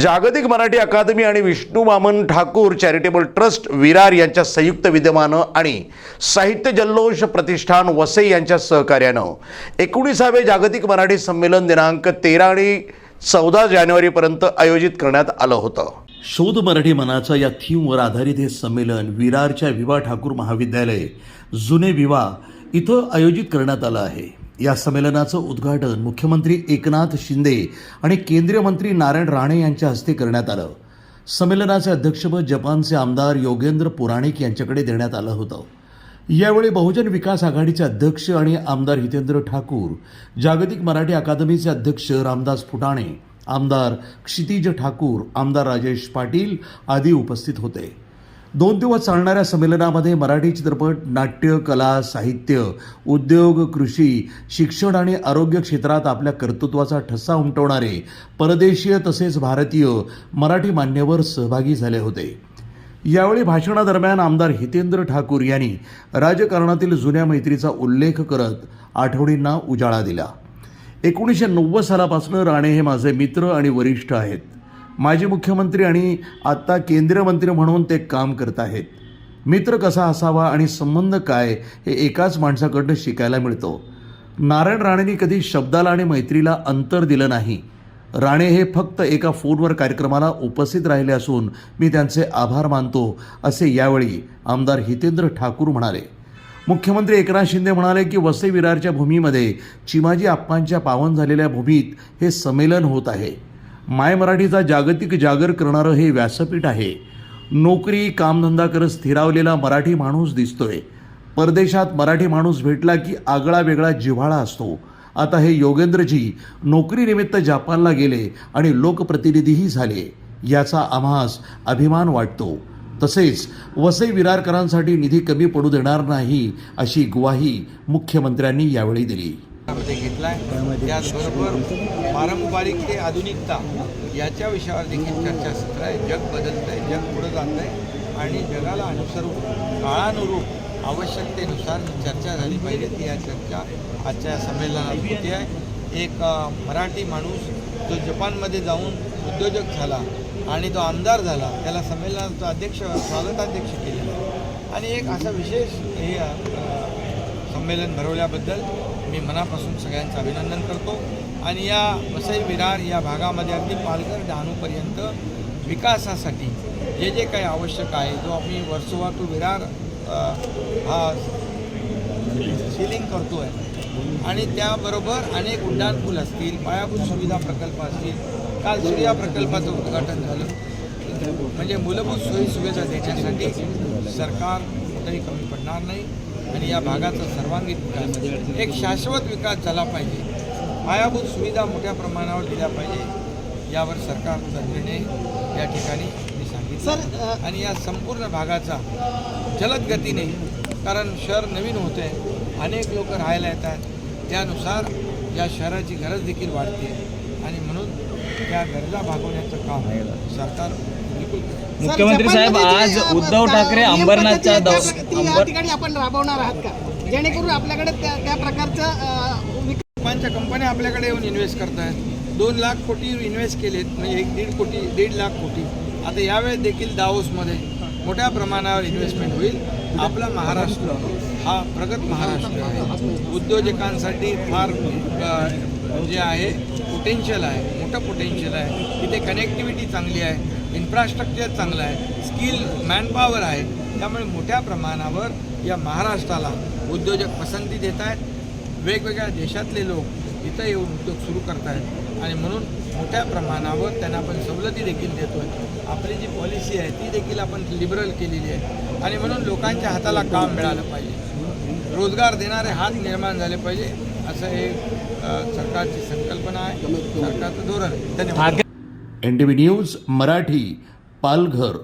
जागतिक मराठी अकादमी आणि विष्णू वामन ठाकूर चॅरिटेबल ट्रस्ट विरार यांच्या संयुक्त विद्यमानं आणि साहित्य जल्लोष प्रतिष्ठान वसई यांच्या सहकार्यानं एकोणीसावे जागतिक मराठी संमेलन दिनांक तेरा आणि चौदा जानेवारीपर्यंत आयोजित करण्यात आलं होतं. शोध मराठी मनाचा या थीमवर आधारित हे संमेलन विरारच्या विवा ठाकूर महाविद्यालय जुने विवा इथं आयोजित करण्यात आलं आहे. या संमेलनाचं उद्घाटन मुख्यमंत्री एकनाथ शिंदे आणि केंद्रीय मंत्री नारायण राणे यांच्या हस्ते करण्यात आलं. संमेलनाचे अध्यक्षपद जपानचे आमदार योगेंद्र पुराणिक यांच्याकडे देण्यात आलं होतं. यावेळी बहुजन विकास आघाडीचे अध्यक्ष आणि आमदार हितेंद्र ठाकूर जागतिक मराठी अकादमीचे अध्यक्ष रामदास फुटाणे आमदार क्षितिज ठाकूर आमदार राजेश पाटील आदी उपस्थित होते. दोन दिवस चालणाऱ्या संमेलनामध्ये मराठी चित्रपट नाट्य कला साहित्य उद्योग कृषी शिक्षण आणि आरोग्य क्षेत्रात आपल्या कर्तृत्वाचा ठसा उमटवणारे परदेशीय तसेच भारतीय मराठी मान्यवर सहभागी झाले होते. यावेळी भाषणादरम्यान आमदार हितेंद्र ठाकूर यांनी राजकारणातील जुन्या मैत्रीचा उल्लेख करत आठवणींना उजाळा दिला. एकोणीसशे नव्वद सालापासून राणे हे माझे मित्र आणि वरिष्ठ आहेत. माजी मुख्यमंत्री आणि आत्ता केंद्रीय मंत्री म्हणून ते काम करत आहेत. मित्र कसा असावा आणि संबंध काय हे एकाच माणसाकडनं शिकायला मिळतो. नारायण राणेंनी कधी शब्दाला आणि मैत्रीला अंतर दिलं नाही. राणे हे फक्त एका फोनवर कार्यक्रमाला उपस्थित राहिले असून मी त्यांचे आभार मानतो असे यावेळी आमदार हितेंद्र ठाकूर म्हणाले. मुख्यमंत्री एकनाथ शिंदे म्हणाले की वसई विरारच्या भूमीमध्ये चिमाजी आप्पांच्या पावन झालेल्या भूमीत हे संमेलन होत आहे. माय मराठीचा जागतिक जागर करणारं हे व्यासपीठ आहे. नोकरी कामधंदा करत स्थिरावलेला मराठी माणूस दिसतोय. परदेशात मराठी माणूस भेटला की आगळा वेगळा जिव्हाळा असतो. आता हे योगेंद्रजी नोकरीनिमित्त जपानला गेले आणि लोकप्रतिनिधीही झाले याचा आम्हास अभिमान वाटतो. तसेच वसई विरारकरांसाठी निधी कमी पडू देणार नाही अशी ग्वाही मुख्यमंत्र्यांनी यावेळी दिली. मध्ये घेतलाय. त्याचबरोबर पारंपरिक ते आधुनिकता याच्या विषयावर देखील चर्चासत्र आहे. जग बदलत आहे जग पुढं जात आहे आणि जगाला अनुसरून काळानुरूप आवश्यकतेनुसार चर्चा झाली पाहिजे. ती या चर्चा आजच्या या संमेलनात होती आहे. एक मराठी माणूस जो जपानमध्ये जाऊन उद्योजक झाला आणि तो आमदार झाला त्याला संमेलनाचा अध्यक्ष स्वागताध्यक्ष केलेला आहे. आणि एक असा विशेष हे संमेलन भरवल्याबद्दल मी मनापासून सगळ्यांचं अभिनंदन करतो. आणि या वसई विरार या भागामध्ये अगदी पालघर डहाणूपर्यंत विकासासाठी जे जे काही आवश्यक आहे जो आम्ही वर्सोवा टू विरार हा सिलिंग करतो आहे आणि त्याबरोबर अनेक उड्डाणपूल असतील पायाभूत सुविधा प्रकल्प असतील. काल सूर्या प्रकल्पाचं उद्घाटन झालं. म्हणजे मूलभूत सोयीसुविधा देण्यासाठी सरकार कुठेही कमी पडणार नाही. आणि या भागाचा सर्वांगीण विकास. एक शाश्वत विकास झाला पाहिजे. पायाभूत सुविधा मोठ्या प्रमाणावर दिल्या पाहिजे. यावर सरकारचा निर्णय या ठिकाणी मी सांगितलं. आणि या संपूर्ण भागाचा जलद गतीने कारण शहर नवीन होते अनेक लोक राहायला येतात. त्यानुसार या शहराची गरज देखील वाढते. आणि म्हणून त्या गरजा भागवण्याचं काम सरकार. मुख्यमंत्री साहेब आज उद्धव ठाकरे अंबरनाथच्या या ठिकाणी आपण राबवणार आहात का? जेणेकरून आपल्याकडे त्या त्या प्रकारचं अ, विक- जपानच्या कंपन्या आपल्याकडे येऊन इन्व्हेस्ट करत आहेत दोन लाख कोटी इन्व्हेस्ट केलेत म्हणजे एक दीड कोटी दीड लाख कोटी. आता यावेळेस देखील दाओसमध्ये मोठ्या प्रमाणावर इन्व्हेस्टमेंट होईल. आपला महाराष्ट्र हा प्रगत महाराष्ट्र आहे. उद्योजकांसाठी फार जे आहे पोटेन्शियल आहे मोठं पोटेन्शियल आहे. तिथे कनेक्टिव्हिटी चांगली आहे इन्फ्रास्ट्रक्चर चांगलं आहे स्किल मॅनपॉवर आहे. त्यामुळे मोठ्या प्रमाणावर या महाराष्ट्राला उद्योजक पसंती देत आहेत. वेगवेगळ्या देशातले लोक इथं येऊन उद्योग सुरू करत आहेत. आणि म्हणून मोठ्या प्रमाणावर त्यांना आपण सवलती देखील देतो आहे आपली जी पॉलिसी आहे ती देखील आपण लिबरल केलेली आहे. आणि म्हणून लोकांच्या हाताला काम मिळालं पाहिजे. रोजगार देणारे हात निर्माण झाले पाहिजे. असं हे सरकारची संकल्पना आहे सरकारचं धोरण आहे. धन्यवाद. Thackeray N T V news Marathi Palghar.